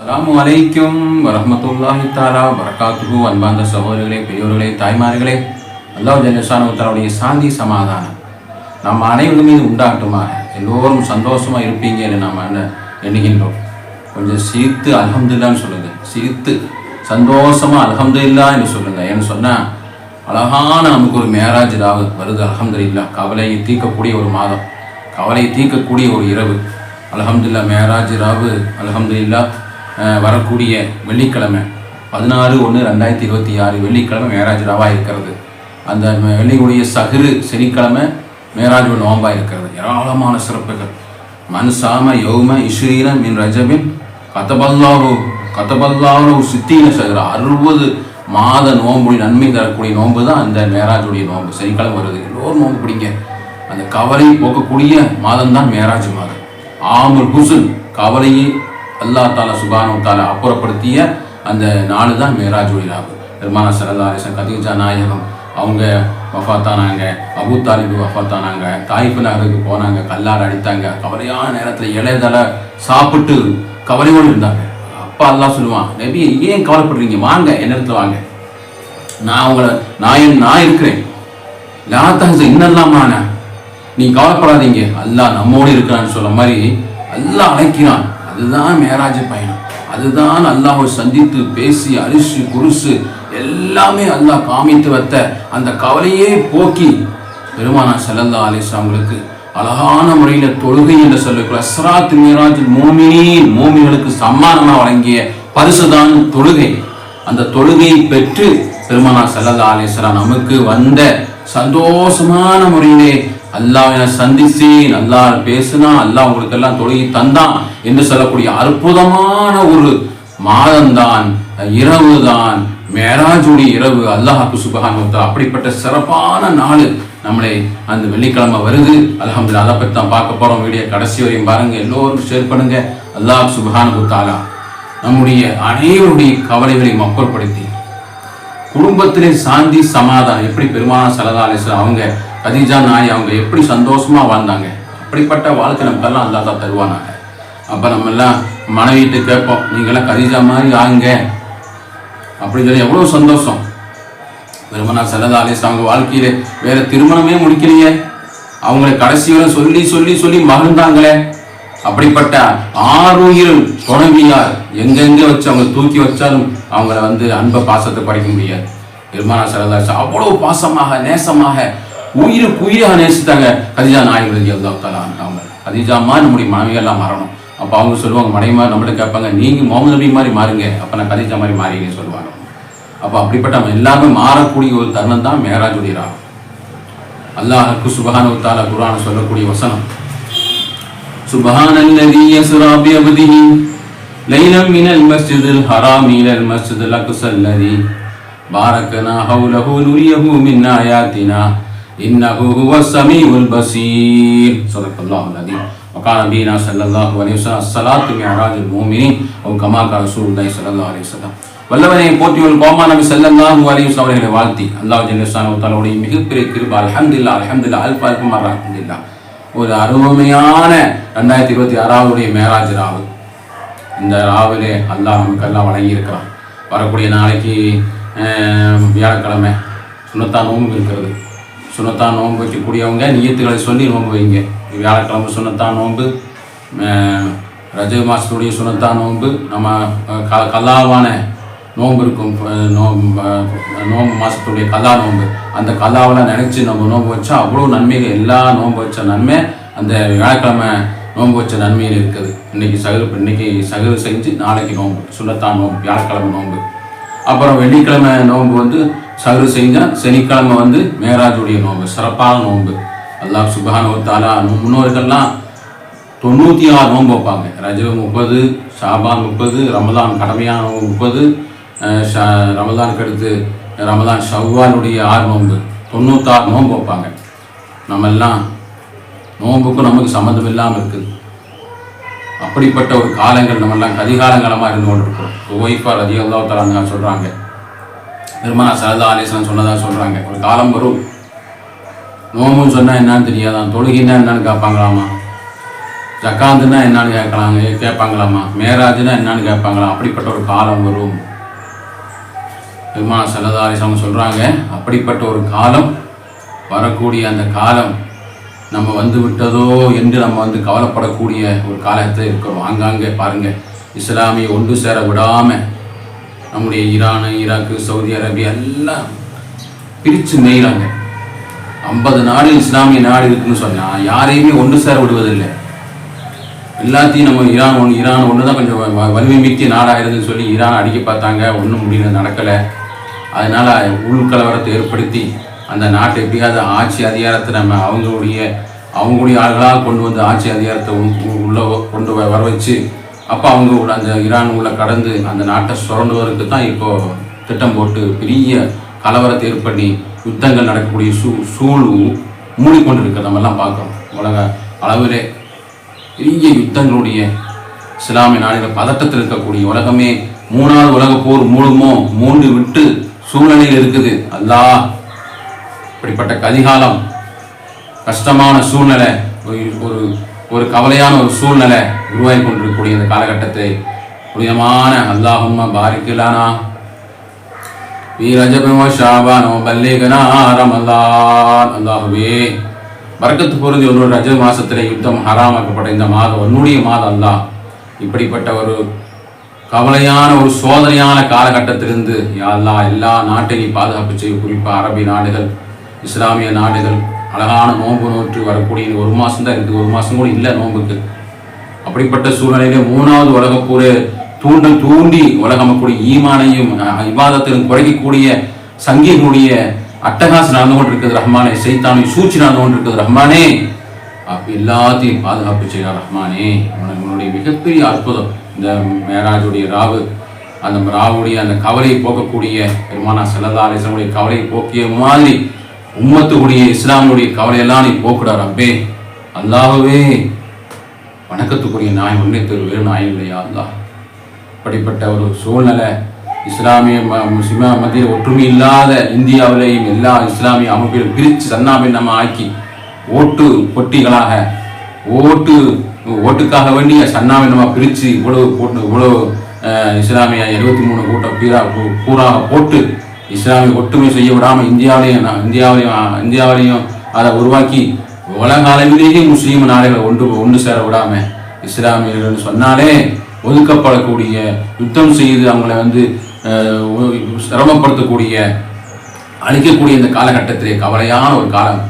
அஸ்ஸலாமு அலைக்கும் வரமத்துல்லாஹி தாலா வரகாத்துகு அன்பார்ந்த சகோதரர்களே பெரியோர்களே தாய்மார்களே அல்லாஹ் ஜல்லஷானுடைய சாந்தி சமாதானம் நம்ம அனைவரும் மீது உண்டாகட்டுமா எல்லோரும் சந்தோஷமாக இருப்பீங்க என்று நாம் என்ன எண்ணுகின்றோம். கொஞ்சம் சிரித்து அலகம்துல்லான்னு சொல்லுங்கள் சிரித்து சந்தோஷமாக அல்ஹம்துலில்லா என்று சொல்லுங்கள் ஏன்னு சொன்னால் அழகான நமக்கு ஒரு மேராஜ் ராவு வருது அல்ஹம்துலில்லா கவலையை தீர்க்கக்கூடிய ஒரு மாதம் கவலையை தீர்க்கக்கூடிய ஒரு இரவு. அலகம்துல்லா மேராஜ் ராவு அலகம்து இல்லா வரக்கூடிய வெள்ளிக்கிழமை பதினாறு ஒன்று ரெண்டாயிரத்தி இருபத்தி ஆறு வெள்ளிக்கிழமை மேராஜ் ராவாக இருக்கிறது. அந்த வெள்ளிக்குடைய சகுரு சனிக்கிழமை மேராஜ் நோம்பாக இருக்கிறது. ஏராளமான சிறப்புகள். மன்சாம யௌம இஸ்ரீன மின் ரஜபின் கதபல்லாஹு கதபல்லாஹு சித்தீன சகுர. அறுபது மாத நோம்பு நன்மை தரக்கூடிய நோன்பு தான் அந்த மேராஜுடைய நோன்பு. சனிக்கிழமை வருது. எல்லோரும் நோன்பு பிடிங்க. அந்த கவலை போக்கக்கூடிய மாதம் தான் மேராஜ் மாதம் ஆமுல் ஹுசுன் கவலையை அல்லா தாலா சுபானு தாலா அப்புறப்படுத்திய அந்த நாள் தான் மேராஜுடைய நாள் பெருமான சரதாரிசன் கதீஜா நாயகம் அவங்க வஃபாத்தானாங்க அபு தாலிபு வஃபாத்தானாங்க தாய்ப்பு நகருக்கு போனாங்க கல்லாறு அடித்தாங்க கவலையான நேரத்தில் இலையதலை சாப்பிட்டு கவலையோடு இருந்தாங்க. அப்பா எல்லாம் சொல்லுவான் நபி ஏன் கவலைப்படுறீங்க? வாங்க என் இடத்துல வாங்க. நான் உங்களை நான் நான் இருக்கிறேன். லாத்தஹச இன்னல்லாமான நீ கவலைப்படாதீங்க. அல்லாஹ் நம்மோடு இருக்கிறான்னு சொல்ல மாதிரி அல்லாஹ் அழைக்கிறான். அதுதான் மேராஜ் பயணம். அதுதான் அல்லாஹ்வை சந்தித்து பேசி அரிசி குருசு எல்லாமே அல்லாஹ் காமித்து வைத்த அந்த கவலையே போக்கி பெருமானா ஸல்லல்லாஹு அலிஸ்லாம்களுக்கு அவங்களுக்கு அழகான முறையில் தொழுகை என்று சொல்லக்கூடிய அஸ்ராத் மீராஜ் மோமினின் மோமின்களுக்கு சம்மானமாக வழங்கிய பரிசுதான் தொழுகை. அந்த தொழுகையை பெற்று பெருமானா சல்லல்லா அலிஸ்லாம் நமக்கு வந்த சந்தோஷமான முறையிலே அல்லாஹ் சந்திச்சேன் அல்லாஹ் பேசினா அல்லாஹ் உங்களுக்கு எல்லாம் தொடங்கி தந்தான் என்று சொல்லக்கூடிய அற்புதமான ஒரு மாதம்தான். இரவு தான் மேராஜுடைய இரவு. அல்லாஹாக்கு சுபஹான் அப்படிப்பட்ட சிறப்பான நாள் நம்மளை அந்த வெள்ளிக்கிழமை வருது. அல்ஹம்துலில்லாஹ் அதை பற்றி தான் பார்க்க போறோம். வீடியோ கடைசி வரையும் பாருங்க. எல்லோரும் ஷேர் பண்ணுங்க. அல்லாஹ் சுபஹான் குத்தாலா நம்முடைய அனைவருடைய கவலைகளையும் அப்புறப்படுத்தி குடும்பத்திலே சாந்தி சமாதானம் எப்படி பெருமான சலதாலேஸ்வரர் அவங்க கதீஜா நாய் அவங்க எப்படி சந்தோஷமாக வாழ்ந்தாங்க? அப்படிப்பட்ட வாழ்க்கை நமக்கெல்லாம் அல்லா தான் தருவானாங்க அப்போ நம்ம எல்லாம் மனைவிட்டு கேட்போம் நீங்களாம் கதீஜா மாதிரி ஆகுங்க. அப்படின்னு சொல்லி எவ்வளோ சந்தோஷம். பெருமனா சல்லதாலேஸ் அவங்க வாழ்க்கையில வேற திருமணமே முடிக்கலையே. அவங்களை கடைசி வரை சொல்லி சொல்லி சொல்லி மகிழ்ந்தாங்களே. அப்படிப்பட்ட ஆறுயிர் துணைவியார் எங்கெங்க வச்சு அவங்க தூக்கி வச்சாலும் அவங்கள வந்து அன்பை பாசத்தை படிக்க முடியாது. பெருமானா சரதாஸ் அவ்வளோ பாசமாக நேசமாக உயிருக்கு உயிராக நேசித்தாங்க கதிஜா நாயகர் ரதி அல்லா அவங்க கதிஜாமா நம்முடைய மனைவியெல்லாம் மாறணும் அப்போ அவங்க சொல்லுவாங்க மனைவிமா நம்மள்ட்ட கேட்பாங்க நீங்க முகமது நபி மாதிரி மாறுங்க அப்போ நான் கதிஜா மாதிரி மாறிங்க சொல்லுவாங்க அப்போ அப்படிப்பட்ட நம்ம எல்லாமே மாறக்கூடிய ஒரு தருணம் தான் மேராஜுடைய ராகம் அல்லாஹுக்கு சுபஹானு தாலா குர்ஆன் சொல்லக்கூடிய வசனம் سبحان الذي يسرى بعبده ليلا من المسجد الحرام إلى المسجد الأقصى الذي باركنا حوله نريه من آياتنا إنه هو السميع البصير صدق الله العظيم وقال نبينا صلى الله عليه وسلم الصلاة معراج المؤمنين أو كما قال رسول الله صلى الله عليه وسلم வல்லவனை போற்றியுள் கோமா நபி ஸல்லல்லாஹு அலைஹி வஸல்லம் அவர்களை வாழ்த்தி அல்லாஹ் ஜல்லஷானு தஆலாவுடைய மிகப்பெரிய கிருபை அல்ஹம்துலில்லாஹ் அல்ஹம்துலில்லாஹ் அல்ஃப் அல்ஃப் மர்ரா அல்ஹம்துலில்லாஹ் ஒரு அருமையான ரெண்டாயிரத்தி இருபத்தி ஆறாவதுடைய மேராஜ் ராவு இந்த ராவிலே அல்லாஹ் நமக்கு எல்லாம் வழங்கியிருக்கிறான் வரக்கூடிய நாளைக்கு ஆஹ், வியாழக்கிழமை சுனத்தா நோன்பு இருக்கிறது சுனத்தா நோன்பு வைக்கக்கூடியவங்க நியத்துகளை சொல்லி நோன்பு வைங்க. வியாழக்கிழமை சுனத்தா நோன்பு ரஜ மாதத்துடைய சுனத்தா நோன்பு. நம்ம க கலாவான நோன்பு இருக்கும் நோன்பு நோம்பு நோம்பு மாதத்துடைய கலா நோன்பு. அந்த கலாவெல்லாம் நினச்சி நம்ம நோன்பு வச்சா அவ்வளோ நன்மைகள் எல்லா நோன்பு வச்ச நன்மை அந்த வியாழக்கிழமை நோன்பு வச்ச நன்மையில் இருக்குது. இன்னைக்கு சகரு இன்னைக்கு சகரு செஞ்சு நாளைக்கு நோன்பு. சுண்ணத்தான் நோன்பு வியாழக்கிழமை நோன்பு. அப்புறம் வெள்ளிக்கிழமை நோன்பு வந்து சகரு செஞ்சால் சனிக்கிழமை வந்து மேராஜுடைய நோன்பு சிறப்பான நோன்பு. அல்லாஹ் சுபஹானு தாலா முன்னோர்கள்லாம் தொண்ணூற்றி ஆறு நோன்பு வைப்பாங்க. ரஜவு முப்பது ஷாபான் முப்பது ரமதான் கடமையான முப்பது அஹ் ஷ- அடுத்து ரமதான் ஷவ்வாலுடைய ஆறு நோன்பு. தொண்ணூத்தாறு நோன்பு வைப்பாங்க. நம்ம எல்லாம் நோன்புக்கும் நமக்கு சம்மந்தம் இல்லாமல் இருக்குது. அப்படிப்பட்ட ஒரு காலங்கள் நம்ம எல்லாம் கதிகாலங்காலமாக இருந்து கொண்டிருக்கிறோம் ஒய்ஃபா அதிகம் தான் சொல்கிறாங்க பெருமானா சரதா ஆலேசன் சொன்னதாக சொல்கிறாங்க ஒரு காலம் வரும். நோம்புன்னு சொன்னால் என்னன்னு தெரியாதான். தொழுகினா என்னன்னு கேட்பாங்களாமா? ஜக்காந்துன்னா என்னன்னு கேட்கலாங்க கேட்பாங்களாமா? மேராஜுன்னா என்னன்னு கேட்பாங்களாம். அப்படிப்பட்ட ஒரு காலம் வரும். பெருமான சரதா அவங்க சொல்கிறாங்க அப்படிப்பட்ட ஒரு காலம் வரக்கூடிய அந்த காலம் நம்ம வந்து விட்டதோ என்று நம்ம வந்து கவலைப்படக்கூடிய ஒரு காலத்தில் இருக்கிறோம். ஆங்காங்கே பாருங்கள் இஸ்லாமியை ஒன்று சேர விடாமல் நம்முடைய ஈரானு ஈராக்கு சவுதி அரேபியா எல்லாம் பிரித்து நெய்கிறாங்க ஐம்பது நாடு இஸ்லாமிய நாடு இருக்குன்னு சொன்னால் யாரையுமே ஒன்று சேர விடுவதில்லை. எல்லாத்தையும் நம்ம ஈரான் ஒன்று ஈரான் ஒன்று தான் கொஞ்சம் வ- வலிமை மிக்க நாடாக இருந்துன்னு சொல்லி ஈரான் அடிக்க பார்த்தாங்க. ஒன்றும் முடியல நடக்கலை. அதனால் உள்கலவரத்தை ஏற்படுத்தி அந்த நாட்டை எப்படியாவது ஆட்சி அதிகாரத்தை நம்ம அவங்களுடைய அவங்களுடைய ஆள்களாக கொண்டு வந்து ஆட்சி அதிகாரத்தை உள்ளே உள்ள கொண்டு வ- வர வச்சு அப்போ அவங்க அந்த ஈரான் உள்ள கடந்து அந்த நாட்டை சுரண்டுவதற்கு தான் இப்போ திட்டம் போட்டு பெரிய கலவரத்தை ஏற்பண்ணி யுத்தங்கள் நடக்கக்கூடிய சூ சூழ் மூடிக்கொண்டு இருக்க பார்க்குறோம். உலக அளவிலே பெரிய யுத்தங்களுடைய இஸ்லாமிய நாடுகள் பதட்டத்தில் இருக்கக்கூடிய உலகமே மூணாவது உலக போர் மூடுமோ மூன்று விட்டு சூழ்நிலையில் இருக்குது. அல்லாஹ் இப்படிப்பட்ட கதிகாலம் கஷ்டமான சூழ்நிலை ஒரு- ஒரு ஒரு கவலையான ஒரு சூழ்நிலை உருவாகி இருக்கக்கூடிய இந்த காலகட்டத்தை புனிதமான அல்லாஹும் பாரிக்கலானா வீரஜபமோ பல்லேகனா ரமலான். அல்லாஹுவே வர்க்கத்து பொருந்தி ஒரு ஒரு ரஜ மாதத்தில் யுத்தம் ஹராமாக்கப்பட்ட இந்த மாதம் உன்னுடைய மாதம் அல்லாஹ் இப்படிப்பட்ட ஒரு கவலையான ஒரு சோதனையான காலகட்டத்திலிருந்து எல்லா எல்லா நாட்டையும் பாதுகாப்பு செய்ய. குறிப்பாக அரபி நாடுகள் இஸ்லாமிய நாடுகள் அழகான நோன்பு நோற்று வரக்கூடிய ஒரு மாதம் தான் இருக்குது. ஒரு மாதம் கூட இல்லை நோன்புக்கு. அப்படிப்பட்ட சூழ்நிலையிலே மூணாவது உலகப்போரு தூண்டல் தூண்டி உலகமக்கூடிய ஈமானையும் விவாதத்திலும் குறைக்கக்கூடிய சங்கிகளுடைய அட்டகாசம் நடந்து கொண்டிருக்கிறது ரஹ்மானே. சைத்தானை சூழ்ச்சி நடந்து கொண்டிருக்கிறது ரஹ்மானே. எல்லாத்தையும் பாதுகாப்பு செய்கிறார் ரஹ்மானே. உனக்கு உன்னுடைய மிகப்பெரிய அற்புதம். இந்த மேராஜுடைய ராவு அந்த ராவுடைய அந்த கவலையை போக்கக்கூடிய பெருமானா செல்லல்லா அலிசனுடைய கவலையை போக்கிய மாதிரி உம்மத்துடைய இஸ்லாமுடைய கவலையெல்லாம் நீ போக்குடா ரப்பே. அல்லாகவே வணக்கத்துக்குரிய நாய் உன்னை திரு வேறு நாய் இல்லையா அல்லாஹ் அப்படிப்பட்ட ஒரு சூழ்நிலை இஸ்லாமிய ம- முஸ்லிம மத்திய ஒற்றுமை இல்லாத இந்தியாவிலேயும் எல்லா இஸ்லாமிய அமைப்பிலும் பிரித்து சன்னாபின்னமாக நம்ம ஆக்கி ஓட்டு பொட்டிகளாக ஓட்டு ஓட்டுக்காக வேண்டிய சன்னாவை நம்ம பிரித்து இவ்வளவு போட்டு இவ்வளவு இஸ்லாமிய எழுபத்தி மூணு கூட்டம் பீரா பூ- பூராக போட்டு இஸ்லாமிய ஒற்றுமை செய்ய விடாமல் இந்தியாவிலையும் இந்தியாவிலையும் இந்தியாவிலையும் அதை உருவாக்கி உலக அளவிலேயே முஸ்லீம் நாடுகளை ஒன்று ஒன்று சேர விடாம இஸ்லாமியர்கள் சொன்னாலே ஒதுக்கப்படக்கூடிய யுத்தம் செய்து அவங்களை வந்து சிரமப்படுத்தக்கூடிய அழிக்கக்கூடிய இந்த காலகட்டத்திலே கவலையான ஒரு காலம்.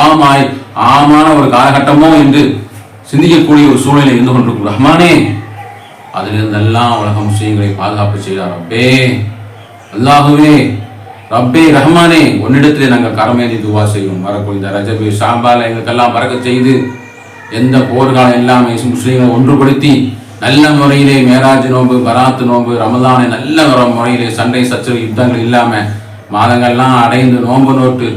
ஆமாய் ஆமான ஒரு காலகட்டமோ என்று சிந்திக்கக்கூடிய ஒரு சூழ்நிலை இருந்து கொண்டிருக்கும். ரஹ்மானே அதிலிருந்தெல்லாம் உலக முஸ்லீம்களை பாதுகாப்பு செய்தார். அப்பே அல்லாகவே ரப்பே ரஹ்மானே உன்னிடத்திலே நாங்கள் கரமேறி துவா செய்வோம். வரக்கூடிய இந்த ரஜபி ஷாபால எங்களுக்கெல்லாம் பறக்க செய்து எந்த போர்காலம் எல்லாமே முஸ்லீம்களை ஒன்றுபடுத்தி நல்ல முறையிலே மேராஜ் நோன்பு பராத்து நோன்பு ரமதானை நல்ல முறையிலே சண்டை சச்சரவு யுத்தங்கள் இல்லாமல் மாதங்கள்லாம் அடைந்து நோன்பு நோட்டு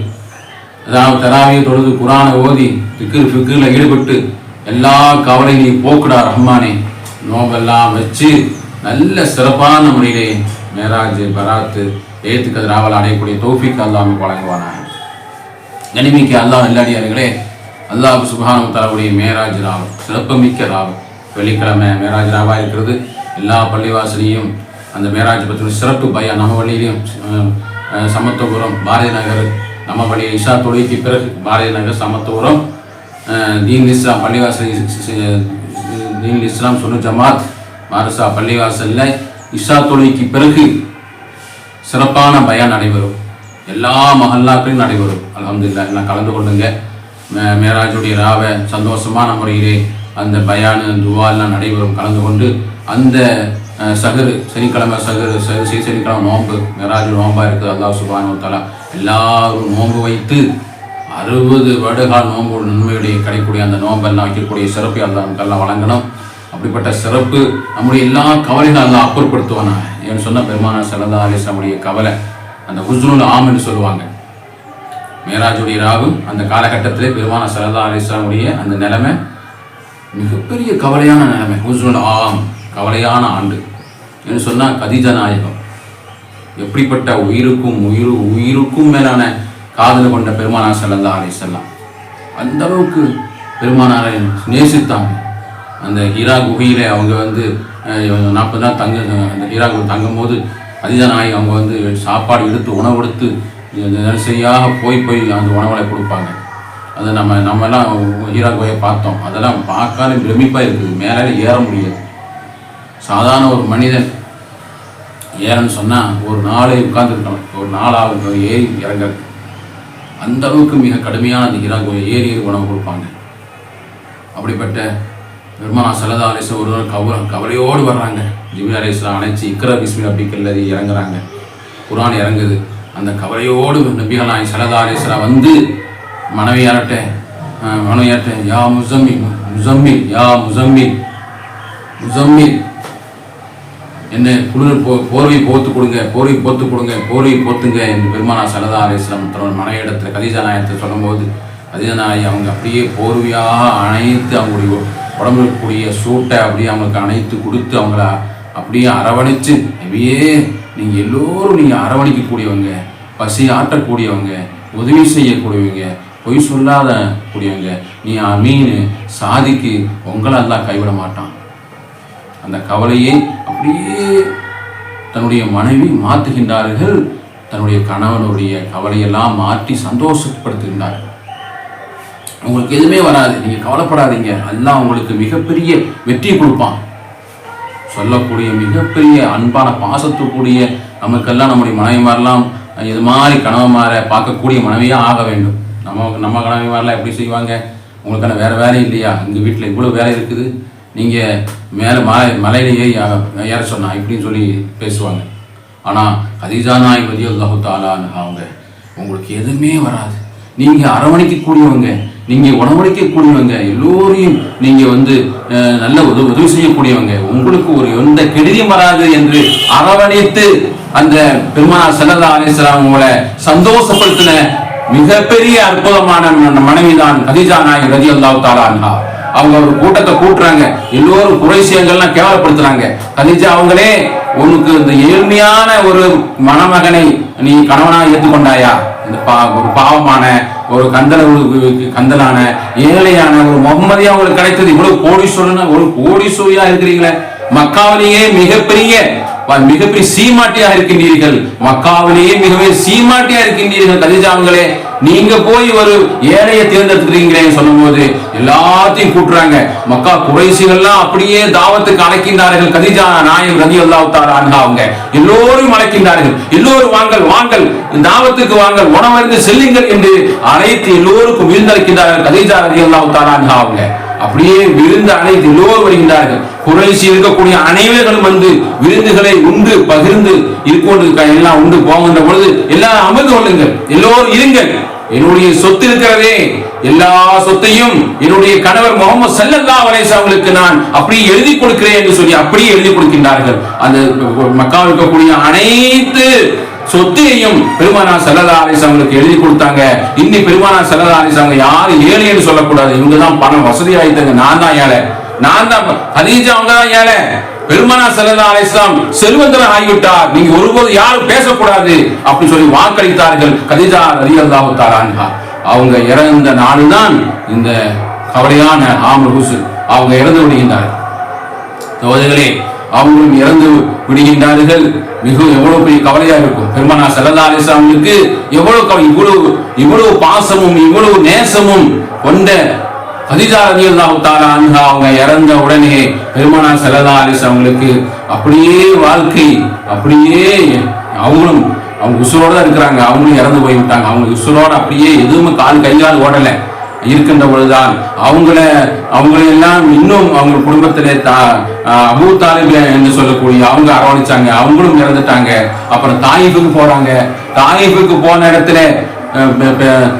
அதாவது தராவியை தொழுது குரானை ஓதி திக்கு ஃபிக்கில் ஈடுபட்டு எல்லா கவலையும் போக்குடா ரஹ்மானே. நோம்பெல்லாம் வச்சு நல்ல சிறப்பான முறையிலே மேராஜ் பராத்து ஏத்துக்கள் ராவல் அடையக்கூடிய தோஃபிக் அல்லாமல் வழங்குவானாக. கனிமிக்க அல்லாஹ் இல்லாடியார்களே அல்லாஹ் சுபானு தலாவுடைய மேராஜ் ராவ் சிறப்புமிக்க ராவ் வெள்ளிக்கிழமை மேராஜ் ராவா இருக்கிறது. எல்லா பள்ளிவாசலையும் அந்த மேராஜ் பற்றின சிறப்பு பயம் நம்ம வழியிலையும் சமத்துவபுரம் பாரதி நகர் நம்ம பள்ளி இஷா தொழுகைக்கு பிறகு பாரதி நகர் சமத்துவபுரம் தீன் இஸ்லாம் பள்ளிவாசல் தீன் இஸ்லாம் சொன்ன ஜமாத் மாரசா பள்ளிவாசலில் இஷா தொழுகைக்கு பிறகு சிறப்பான பயான் நடைபெறும். எல்லா மகல்லாக்களையும் நடைபெறும். அல்ஹம்துலில்லாஹ் எல்லாம் கலந்து கொள்ளுங்க. மேராஜுடைய ராவை சந்தோஷமான முறையிலே அந்த பயானு துவாலாம் நடைபெறும். கலந்து கொண்டு அந்த சகரு சனிக்கிழமை சகரு ச- சரி சனிக்கிழமை நோம்பு மேராஜு நோம்பாக இருக்குது. அல்லா சுபானு தலா எல்லாரும் நோம்பு வைத்து அறுபது வருடகால் நோன்பு நன்மையுடைய கிடைக்கக்கூடிய அந்த நோம்பெல்லாம் வைக்கக்கூடிய சிறப்பை அந்த நமக்கெல்லாம் வழங்கணும். அப்படிப்பட்ட சிறப்பு நம்முடைய எல்லா கவலைகளும் எல்லாம் அப்புறப்படுத்துவானா? ஏன்னு சொன்ன பெருமான சலதா அலிஸ்லாமுடைய கவலை அந்த ஹுஸ்னுல் ஆம்னு சொல்லுவாங்க. மேராஜுடைய ராவு அந்த காலகட்டத்திலே பெருமான சல்லா அலிஸ்லாமுடைய அந்த நிலைமை மிகப்பெரிய கவலையான நிலைமை. ஹுஸ்னுல் ஆம் கவலையான ஆண்டு. என்று சொன்னால் கதிஜ நாயகம். எப்படிப்பட்ட உயிருக்கும் உயிரு உயிருக்கும் மேலான காதல் கொண்ட பெருமானார் ஸல்லல்லாஹு அலிசல்லாம் அந்த அளவுக்கு பெருமானாரை நேசித்தாங்க. அந்த ஹீரா குகையில் அவங்க வந்து நாற்பது நாள் தங்க அந்த ஹீரா குகை தங்கும்போது அதித நாய் அவங்க வந்து சாப்பாடு எடுத்து உணவு எடுத்து சரியாக போய் போய் அந்த உணவுகளை கொடுப்பாங்க. அதை நம்ம நம்மலாம் ஹீரா குகையை பார்த்தோம். அதெல்லாம் பார்க்காத பிரமிப்பாக இருக்குது. மேலே ஏற முடியாது. சாதாரண ஒரு மனிதன் ஏறன்னு சொன்னால் ஒரு நாளே உட்கார்ந்துருக்கணும். ஒரு நாளாக ஏறி இறங்குறது அந்த அளவுக்கு மிக கடுமையான அந்த ஹீரா குகை ஏறி ஏறி உணவு கொடுப்பாங்க. அப்படிப்பட்ட பெருமானா சலதா அலிச ஒரு நாள் கவ கவலையோடு வர்றாங்க. ஜிபி அலிஸ்லாம் அணைச்சி இக்கர பிஸ்மி அப்படி கல்லறி இறங்குறாங்க. குரான் இறங்குது. அந்த கவலையோடு நபிகள் நாய் சலதா அலிஸ்லாம் வந்து மனைவியார்ட்ட அஹ், மனைவியார்ட்ட யா முசம்மி முசம்மில் யா முசம்மில் முசம்மில் என்ன குளிர் போ போர்வை போத்து கொடுங்க போர்வை போத்து கொடுங்க போர்வை போத்துங்க என்று பெருமானா சலதா அலிஸ்லாம் தன்னோட மனைவிடத்தில் கதிஜா நாயத்தை சொல்லும்போது கதீஜா நாயை அவங்க அப்படியே போர்வையாக அணைத்து அவங்களுடைய உடம்பு இருக்கக்கூடிய சூட்டை அப்படியே அவங்களுக்கு அணைத்து கொடுத்து அவங்கள அப்படியே அரவணைச்சு அப்படியே நீங்கள் எல்லோரும் நீங்கள் அரவணைக்கக்கூடியவங்க பசி ஆட்டக்கூடியவங்க உதவி செய்யக்கூடியவங்க பொய் சொல்லாத கூடியவங்க. நீ மீன் சாதிக்கு உங்களை எல்லாம் கைவிட மாட்டான். அந்த கவலையை அப்படியே தன்னுடைய மனைவி மாற்றுகின்றார்கள் தன்னுடைய கணவனுடைய கவலையெல்லாம் மாற்றி சந்தோஷப்படுத்துகின்றார்கள். உங்களுக்கு எதுவுமே வராது. நீங்க கவலைப்படாதீங்க. அல்லாஹ் உங்களுக்கு மிகப்பெரிய வெற்றி கொடுப்பான். சொல்லக்கூடிய மிகப்பெரிய அன்பான பாசத்துக்குரிய நமக்கெல்லாம் நம்முடைய மனைவிமாரெல்லாம் இது மாதிரி கணவன்மாரை பார்க்கக்கூடிய மனைவியாக ஆக வேண்டும். நம்ம நம்ம கணவன்மாரெல்லாம் எப்படி செய்வாங்க? உங்களுக்கான வேற வேலை இல்லையா? எங்கள் வீட்டில் இவ்வளோ வேலை இருக்குது. நீங்கள் மேலே மலை மலையிலேயே ஏற சொன்னா இப்படின்னு சொல்லி பேசுவாங்க. ஆனால் கதீஜா நாய் தகுத்தாலான்னு அவங்க உங்களுக்கு எதுவுமே வராது. நீங்கள் அரவணைக்கக்கூடியவங்க. நீங்கள் உணவளிக்கக்கூடியவங்க எல்லோரையும் நீங்கள் வந்து நல்ல உதவி உதவி செய்யக்கூடியவங்க உங்களுக்கு ஒரு எந்த கெடுதியும் வராது என்று அரவணைத்து அந்த பெருமாள் செல்லதா அலிஸ்லாம் உங்களை சந்தோஷப்படுத்தின மிகப்பெரிய அற்புதமான மனைவிதான் கதீஜா நாயக் ரதி அல்லாஹ் தாலான்ஹா அவங்க ஒரு கூட்டத்தை கூட்டுறாங்க எல்லோரும் குறைசியங்கள்லாம் கேவலப்படுத்துறாங்க. கதீஜா அவங்களே உனக்கு இந்த ஏழ்மையான ஒரு மணமகனை நீ கணவனா ஏற்றுக்கொண்டாயா? இந்த பா ஒரு பாவமான ஒரு கந்தல கந்தலான ஏழையான ஒரு முகமதியா உங்களுக்கு கிடைத்தது? இவ்வளவு கோடீஸ்வரன் ஒரு கோடீஸ்வரியா இருக்கிறீங்களே. மக்காவிலேயே மிகப்பெரிய மிகப்பெரிய சீமாட்டியா இருக்கின்றீர்கள். மக்காவிலேயே மிகவே சீமாட்டியா இருக்கின்றீர்கள் கதிஜாங்களே நீங்க போய் ஒரு ஏழையை தேர்ந்தெடுத்துக்கிறீங்களேன்னு சொல்லும்போது எல்லாத்தையும் கூட்டுறாங்க. மக்கா குறைசிகள்லாம் அப்படியே தாவத்துக்கு அழைக்கின்றார்கள். கதிஜா நாயம் ரதி அல்லாஹ் அவங்க. எல்லோரும் அழைக்கின்றார்கள். எல்லோரும் வாங்கள் வாங்கள் தாவத்துக்கு வாங்கள் உணவருந்து செல்லுங்கள் என்று அனைத்து எல்லோருக்கும் விருந்தளிக்கின்றார்கள் கதிஜா ரதி அல்லாஹ் அவங்க. அப்படியே விருந்து அனைத்து எல்லோரும் வருகின்றார்கள் குறைசி இருக்கக்கூடிய அனைவர்களும் வந்து விருந்துகளை உண்டு பகிர்ந்து இருக்கொண்டு எல்லாம் உண்டு போகின்ற பொழுது எல்லாரும் அமர்ந்து கொள்ளுங்கள். எல்லோரும் இருங்கள். என்னுடைய சொத்து இருக்கிறதே எல்லா சொத்தையும் என்னுடைய கணவர் முகமது சல்லல்லா அலைஹி அவங்களுக்கு நான் அப்படியே எழுதி கொடுக்கிறேன் என்று சொல்லி அப்படியே எழுதி கொடுக்கின்றார்கள். அந்த மக்கா இருக்கக்கூடிய அனைத்து சொத்தையும் பெருமானா சல்லதா அலிஸ் அவங்களுக்கு எழுதி கொடுத்தாங்க. இன்னி பெருமானா சல்லதா அலிஸ் அவங்க யாரு ஏழைன்னு சொல்லக்கூடாது. இவங்க தான் பணம் வசதி ஆயிட்டாங்க. நான் தான் ஏழை. நான் தான் ஹதீஜா அவங்க தான் ஏழை. பெருமானா சல்லல்லா அலிஸ்லாம் செல்வந்தர் ஆகிவிட்டார். நீங்க ஒருபோது யாரும் பேசக்கூடாது அப்படின்னு சொல்லி வாக்களித்தார்கள். கதீஜா ரதி அல்லாஹு தாரான்ஹா அவங்க இறந்த நாளுதான் இந்த கவலையான ஆமர் ஹுசன் அவங்க இறந்து விடுகின்றார்கள் சகோதரர்களே அவங்களும் இறந்து விடுகின்றார்கள். மிகவும் எவ்வளவு பெரிய கவலையா இருக்கும். பெருமனா சரதா அலிஸ்லாமுக்கு எவ்வளவு கவலை இவ்வளவு இவ்வளவு பாசமும் இவ்வளவு நேசமும் கொண்ட கதிஜா ரலியல்லாஹு தஆலா அவங்க இறந்த உடனே பெருமனா சரதா அலிஸ் அவங்களுக்கு அப்படியே வாழ்க்கை அப்படியே அவங்களும் அவங்க உசுரோட தான் இருக்கிறாங்க. அவங்களும் இறந்து போய் விட்டாங்க அவங்க உசுரோட அப்படியே எதுவுமே கால் கையால் ஓடலை. இருக்கின்ற பொழுதுதான் அவங்கள அவங்களையெல்லாம் இன்னும் அவங்க குடும்பத்திலே தா அபூ தாலிப் என்று சொல்லக்கூடிய அவங்க அரவணைச்சாங்க. அவங்களும் இறந்துட்டாங்க. அப்புறம் தாயிஃபுக்கு போறாங்க. தாயிஃபுக்கு போன இடத்துல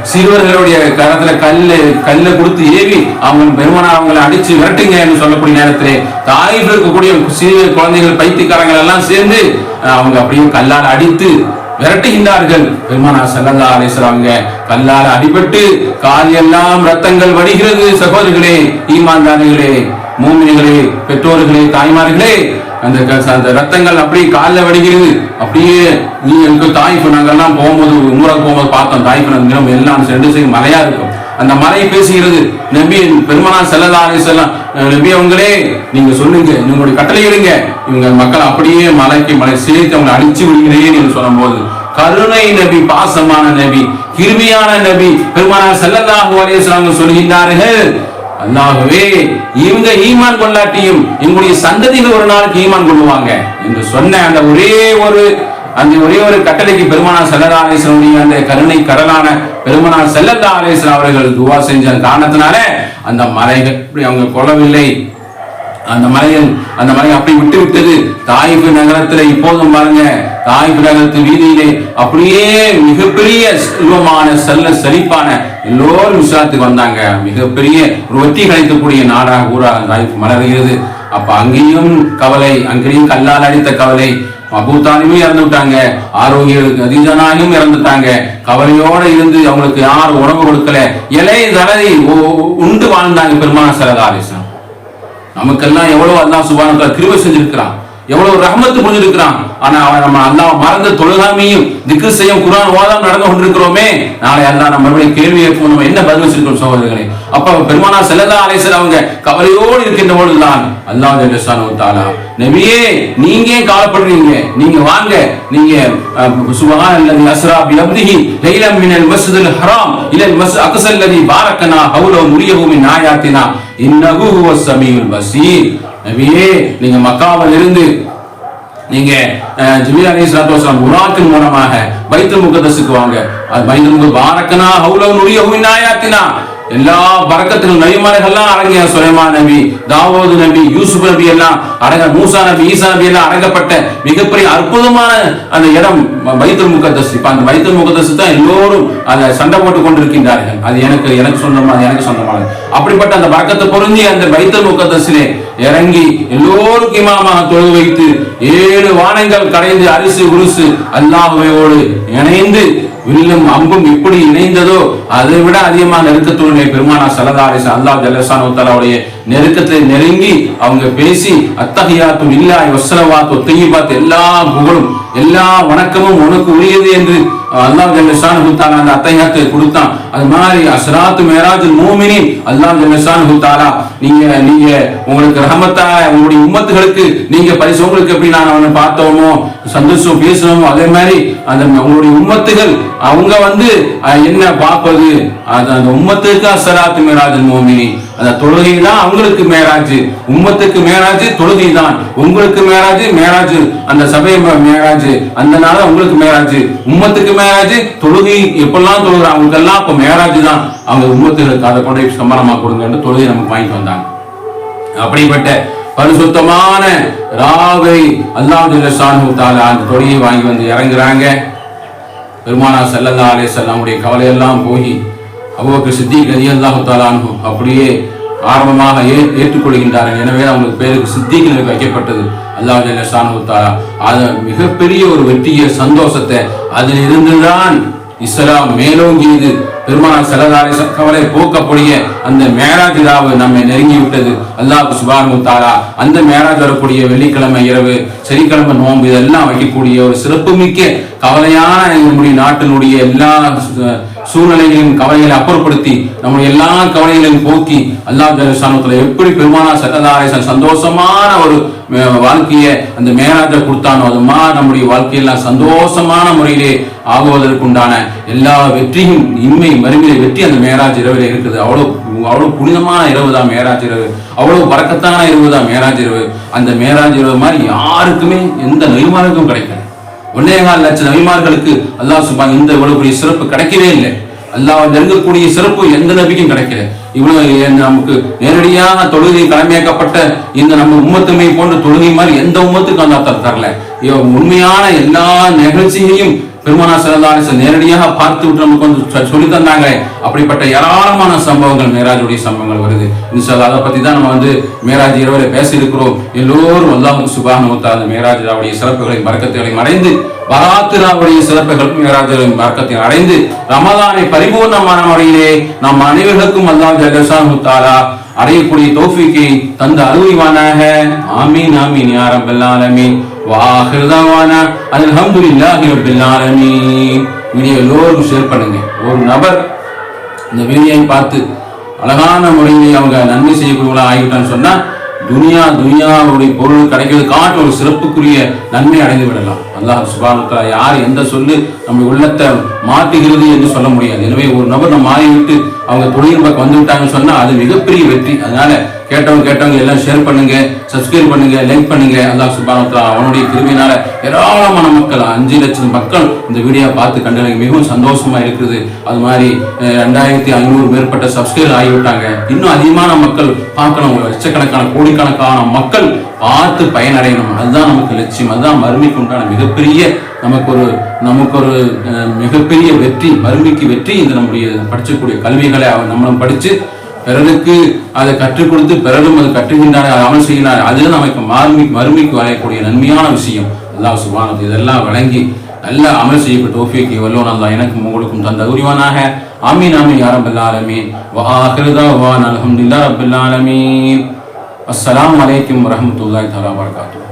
சிறுவர்களுடைய கரத்துல கல்லு கல்லை கொடுத்து ஏவி அவங்க பெருமான அவங்களை அடிச்சு விரட்டுங்க என்று சொல்லக்கூடிய நேரத்திலே தாயிஃபில் இருக்கக்கூடிய சிறு குழந்தைகள் பைத்தியக்காரங்கள் எல்லாம் சேர்ந்து அவங்க அப்படியே கல்லால் அடித்து விரட்டுகின்றார்கள். பெருமானா சல்லல்லா அலிஸ்லாங்க கல்லால் அடிபட்டு கால் எல்லாம் ரத்தங்கள் வடிகிறது. சகோதரிகளே ஈமான்தாரிகளே மூமினிகளே பெற்றோர்களே தாய்மார்களே அந்த க- அந்த ரத்தங்கள் அப்படியே காலில் வடிகிறது. அப்படியே நீ எனக்கு தாய்ப்பு நாங்கள்லாம் போகும்போது ஊரக போகும்போது பார்த்தோம். தாய்ப்பு நிலம் எல்லாம் ரெண்டு சைடு மலையா இருக்கும். அந்த மலை பேசுகிறது. நபி பெருமனா செல்லதா செல்லாம் நபி அவங்களே நீங்க சொல்லுங்க உங்களுடைய கட்டளை இருங்க. இவங்க மக்கள் அப்படியே மலைக்கு மலை சேர்த்து அவங்களை அழிச்சு விடுகிறேன் என்று சொல்லும்போது கருணை நபி பாசமான நபி கிருமியான நபி பெருமானா செல்லல்லாஹு அலைஹி சொல்கின்றார்கள் அல்லாகவே இவங்க ஈமான் கொள்ளாட்டியும் எங்களுடைய சந்ததிகள் ஒரு நாளுக்கு ஈமான் கொள்ளுவாங்க. என்று சொன்ன அந்த ஒரே ஒரு அந்த ஒரே ஒரு கட்டளைக்கு பெருமானா செல்லல்லா அலிஸ்லமுடைய அந்த கருணை கடலான பெருமனார் செல்லல்லா அலிஸ்லாம் அவர்கள் துவா செஞ்ச காரணத்தினால அந்த மலைகள் இப்படி அவங்க கொல்லவில்லை. அந்த மலையில் அந்த மலை அப்படி விட்டு விட்டது தாய்ப்பு நகரத்துல இப்போதும் பாருங்க தாய்ப்பு நகரத்து வீதியிலே அப்படியே மிகப்பெரிய செல்வமான செல்ல செழிப்பான எல்லோரும் விசாரத்துக்கு வந்தாங்க. மிகப்பெரிய ஒரு வெற்றி கிடைக்கக்கூடிய நாடாக ஊராக தாய்ப்பு மலர்கிறது. அப்ப அங்கேயும் கவலை அங்கேயும் கல்லால் அடித்த கவலை. அபூத்தாலுமே இறந்து விட்டாங்க ஆரோக்கிய அதிஜனாயும் இறந்துட்டாங்க. கவலையோட இருந்து அவங்களுக்கு யாரும் உணவு கொடுக்கல. இலை தலை உண்டு வாழ்ந்தாங்க பெருமான சரதாலேசன் நமக்கெல்லாம் எவ்வளவு அதான் சுபான கிருவை செஞ்சிருக்கிறான். எவ்வளவு ரகமத்து புரிஞ்சிருக்கிறான். ஆனா அவன் நம்ம அல்லாஹ் மறந்து தொழுகாமையும் திக்கு செய்யும் குரான் ஓதாம் நடந்து கொண்டிருக்கிறோமே. நாளை அல்லாஹ் நம்ம மறுபடியும் கேள்வி கேட்போம். நம்ம என்ன பதில் வச்சிருக்கோம் சகோதரர்களே? அப்ப பெருமானா செல்லதா அலைசல் அவங்க கவலையோடு இருக்கின்ற பொழுதுதான் அல்லாஹ் ஜல்லஷானு தாலா நபியே நீங்க ஏன் நீங்க வாங்க. நீங்க சுபஹான் அல்லதி அஸ்ரா பி அப்திஹி லைலம் மினல் மஸ்ஜிதில் ஹராம் இலல் மஸ் அக்ஸல் லதி பாரக்கனா ஹவுலு முரியஹு மின் ஆயாத்தினா இன்னஹு ஹுவஸ் சமீஉல் பஸீர். நபியே நீங்க மக்காவில் இருந்து நீங்க ஜிபில் அலி சலாத்து வசலாம் உராக்கின் மூலமாக பைத்துல் முகதசுக்கு வாங்க. அது பைத்துல் முக பாரக்கனா ஹவுலவு நுரியஹு மின் ஆயாத்தினா எல்லா பறக்கத்திலும் நபிமார்கள்லாம் அடங்கிய சுலைமா நபி தாவூது நபி யூசுப் நபி எல்லாம் அடங்க மூசா நபி ஈசா நபி எல்லாம் அடங்கப்பட்ட மிகப்பெரிய அற்புதமான அந்த இடம் வைத்தல் முகதஸ் இப்ப அந்த வைத்தல் முகதஸ் தான் எல்லோரும் அதை சண்டை போட்டு கொண்டிருக்கின்றார்கள். அது எனக்கு எனக்கு சொந்தமா எனக்கு சொந்தமானது. அப்படிப்பட்ட அந்த பறக்கத்தை பொருந்தி அந்த வைத்தல் முகதஸிலே இறங்கி எல்லோருக்கும் இமாமாக தொழுது வைத்து ஏழு வானங்கள் கடைந்து அரிசி உருசு அல்லாஹுவையோடு இணைந்து வில்லும் அம்பும் எப்படி இணைந்ததோ அதை விட அதிகமாக நெருக்கத்துடனே பெருமானா சலதாரிச அல்லாஹ் ஜல்லசானு தலாவுடைய நெருக்கத்தை நெருங்கி அவங்க பேசி அத்தகையாத்தும் இல்லாய் வசலவாத்து ஒத்தையிபாத்து எல்லா புகழும் எல்லா வணக்கமும் உனக்கு உரியது என்று அல்லாஹ் ஜல்லஷானு தாலா அந்த அத்தையாத்தை கொடுத்தான். அது மாதிரி அஸ்ராத்து மேராஜ் மூமினி அல்லாஹ் ஜல்லஷானு தாலா நீங்க நீங்க உங்களுக்கு ரஹமத்தா உங்களுடைய உம்மத்துகளுக்கு நீங்க பரிசு உங்களுக்கு எப்படி நான் அவனை பார்த்தோமோ சந்தோஷம் பேசணுமோ அதே மாதிரி அந்த அவங்களுடைய உம்மத்துகள் அவங்க வந்து என்ன பார்ப்பது? அது அந்த உம்மத்துக்கு அஸ்ராத்து மேராஜன் மோமினி. அந்த தொழுகை தான் அவங்களுக்கு மேராஜ். உம்மத்துக்கு மேராஜ் தொழுகை தான் உங்களுக்கு மேராஜ் மேராஜ். அந்த சபை மேராஜ். அந்த நாள உங்களுக்கு மேராஜ். உம்மத்துக்கு மேராஜ் தொழுகை எப்பெல்லாம் தொழுகிறாங்க அவங்களுக்கெல்லாம் அப்போ மேராஜ் தான் அவங்க உம்மத்துகளுக்கு அதை கொண்டு போய் சம்பளமா கொடுங்கன்னு தொழுகை நமக்கு வாங்கிட்டு வந்தாங்க. அப்படிப்பட்ட பரிசுத்தமான ராவை அல்லாஹ் தாலா அந்த தொழிலை வாங்கி வந்து இறங்குறாங்க. பெருமானா செல்லல்லா அலே செல்லாமுடைய கவலையெல்லாம் போய் அவ்வளோக்கு சித்திக் அதி அல்லாஹு தாலானு அப்படியே ஆரம்பமாக ஏ ஏற்றுக்கொள்கின்றார்கள். எனவே அவங்களுக்கு பேருக்கு சித்திக்கு வைக்கப்பட்டது. அல்லாஹ் ஜல்லஷானு தாலா அது மிகப்பெரிய ஒரு வெற்றிய சந்தோஷத்தை அதில் இருந்துதான் இஸ்லாம் மேலோங்கியது பெருமானார் சலதாரி கவலை போக்கக்கூடிய அந்த மேராஜ் ராவு நம்மை நெருங்கி விட்டது அல்லாஹ் சுபானு தாலா அந்த மேராஜ் வரக்கூடிய வெள்ளிக்கிழமை இரவு சனிக்கிழமை நோன்பு இதெல்லாம் வைக்கக்கூடிய ஒரு சிறப்புமிக்க கவலையான நம்முடைய நாட்டினுடைய எல்லா சு- சூழ்நிலைகளையும் கவலைகளை அப்புறப்படுத்தி நம்முடைய எல்லா கவலைகளையும் போக்கி அல்லாஹ் எப்படி பெருமானா சட்டதாரை சந்தோஷமான ஒரு வாழ்க்கையை அந்த மேராஜை கொடுத்தானோ அதுமா நம்முடைய வாழ்க்கையெல்லாம் சந்தோஷமான முறையிலே ஆகுவதற்குண்டான எல்லா வெற்றியும் இன்மை மறுமையை வெற்றி அந்த மேராஜ் இரவில் இருக்குது. அவ்வளவு அவ்வளவு புனிதமான இரவு தான் மேராஜ் இரவு. அவ்வளவு பறக்கத்தான இரவு தான் மேராஜ் இரவு. அந்த மேராஜ் இரவு மாதிரி யாருக்குமே எந்த நெய்மாருக்கும் கிடைக்கல. ஒன்னே கால் லட்சம் நபிமார்களுக்கு அல்லாஹ் சுபான் இந்த இவ்வளவு பெரிய சிறப்பு கிடைக்கவே இல்லை. அல்லாஹ் நெருங்கக்கூடிய சிறப்பு எந்த நபிக்கும் கிடைக்கல. இவ்வளவு நமக்கு நேரடியாக தொழுகை கடமையாக்கப்பட்ட இந்த நம்ம உம்மத்துமை போன்ற தொழுகை மாதிரி எந்த உம்மத்துக்கும் அல்லாஹ் தரல. உண்மையான எல்லா நிகழ்ச்சியையும் பெருமானா சிறந்தாரிச நேரடியாக பார்த்து விட்டு நமக்கு வந்து சொல்லி தந்தாங்க அப்படிப்பட்ட ஏராளமான சம்பவங்கள் மேராஜுடைய சம்பவங்கள் வருது. இன்ஷால்லா அதை பத்தி தான் நம்ம வந்து மேராஜ் இரவில் பேச இருக்கிறோம் எல்லோரும் அல்லாஹ் சுபானு அந்த மேராஜ் ராவுடைய சிறப்புகளையும் பறக்கத்தையும் அடைந்து பராத்திராவுடைய சிறப்புகள் மேராஜரின் பறக்கத்தையும் அடைந்து ரமதானை பரிபூர்ணமான முறையிலே நம் அனைவர்களுக்கும் அல்லாஹ் ஜல்லஷானு முத்தாரா அடையக்கூடிய தோஃபிக்கை தந்த அருள்வானாக. ஆமீன் ஆமீன் யாரம் ரப்பல் வாஹிர் தவானா அல்ஹம்துலில்லாஹி ரப்பில் ஆலமீன். வீடியோ எல்லோரும் ஷேர் பண்ணுங்க. ஒரு நபர் இந்த வீடியோவை பார்த்து அழகான முறையில் அவங்க நன்மை செய்யக்கூடியவங்களா ஆகிவிட்டான்னு சொன்னா துனியா துனியாவுடைய பொருள் கிடைக்கிறது காட்டு ஒரு சிறப்புக்குரிய நன்மை அடைந்து விடலாம். அல்லாஹ் சுபானுக்கா யார் எந்த சொல்லு நம்ம உள்ளத்தை மாற்றுகிறது என்று சொல்ல முடியாது. எனவே ஒரு நபர் நம்ம மாறிவிட்டு அவங்க தொழில் பக்கம் வந்து விட்டாங்கன்னு சொன்னா அது மிகப்பெரிய வெற்றி. அதனால கேட்டவங்க கேட்டவங்க எல்லாம் ஷேர் பண்ணுங்க சப்ஸ்கிரைப் பண்ணுங்க லைக் பண்ணுங்க. அல்லாஹ் சுபானுத்தலா அவனுடைய கிருமியினால ஏராளமான மக்கள் அஞ்சு லட்சம் மக்கள் இந்த வீடியோ பார்த்து கண்டு எனக்கு மிகவும் சந்தோஷமா இருக்குது. அது மாதிரி ரெண்டாயிரத்தி ஐநூறு மேற்பட்ட சப்ஸ்கிரைப் ஆகிவிட்டாங்க. இன்னும் அதிகமான மக்கள் பார்க்கணும். லட்சக்கணக்கான கோடிக்கணக்கான மக்கள் பார்த்து பயனடையணும். அதுதான் நமக்கு லட்சியம். அதுதான் மறுமைக்கு உண்டான மிகப்பெரிய நமக்கு ஒரு நமக்கு ஒரு மிகப்பெரிய வெற்றி மறுமைக்கு வெற்றி இந்த நம்முடைய படிச்சக்கூடிய கல்விகளை அவன் நம்மளும் படிச்சு பிறருக்கு அதை கற்றுக் கொடுத்து பிறரும் அது கற்றுகின்றார் அதை அமல் செய்கிறார் அதுதான் நமக்கு மறுமை மறுமைக்கு வரையக்கூடிய நன்மையான விஷயம். அல்லாஹ் சுபானது இதெல்லாம் வழங்கி நல்ல அமல் செய்யப்பட்ட தோஃபிக்கு வல்லோன் அல்லாஹ் எனக்கும் உங்களுக்கும் தந்த உரிவானாக ஆமீன் ஆமீன் யா ரப்பல் வாஹிருதா வா ஆகிரு அல்ஹம்துலில்லாஹி ரப்பில் ஆலமீன். அஸ்ஸலாமு அலைக்கும் வரஹ்மத்துல்லாஹி தஆலா